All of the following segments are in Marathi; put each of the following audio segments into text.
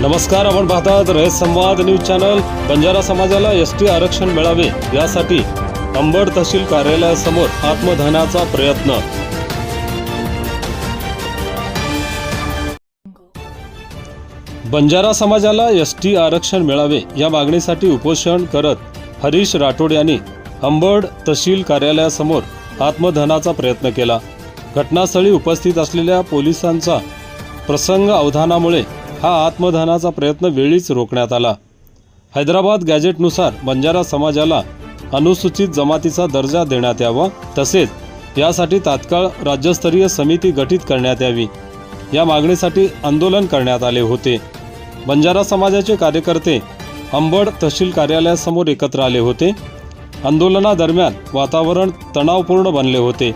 नमस्कार आपण पाहतात रयत संवाद न्यूज चॅनल. बंजारा समाजाला एस टी आरक्षण मिळावे यासाठी अंबड तहसील कार्यालयासमोर आत्मधनाचा प्रयत्न. बंजारा समाजाला एस टी आरक्षण मिळावे या मागणीसाठी उपोषण करत हरीश राठोड यांनी अंबड तहसील कार्यालयासमोर आत्मधनाचा प्रयत्न केला. घटनास्थळी उपस्थित असलेल्या पोलिसांचा प्रसंग अवधानामुळे हा आत्मधनाचा प्रयत्न वेळीच रोखण्यात आला. हैदराबाद गॅजेटनुसार बंजारा समाजाला अनुसूचित जमातीचा दर्जा देण्यात यावा तसेच यासाठी तात्काळ राज्यस्तरीय समिती गठीत करण्यात यावी. या मागणीसाठी आंदोलन करण्यात आले होते. बंजारा समाजाचे कार्यकर्ते अंबड तहसील कार्यालयासमोर एकत्र आले होते. आंदोलनादरम्यान वातावरण तणावपूर्ण बनले होते.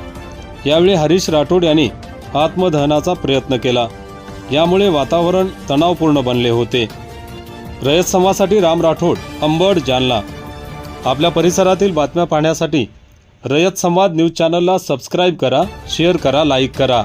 यावेळी हरीश राठोड यांनी आत्मदहनाचा प्रयत्न केला. यामुळे वातावरण तणावपूर्ण बनले होते. रयत समाजासाठी राम राठोड अंबड जालना. आपल्या परिसरातील बातम्या पाहण्यासाठी रयत संवाद न्यूज चॅनलला सबस्क्राईब करा शेअर करा लाईक करा.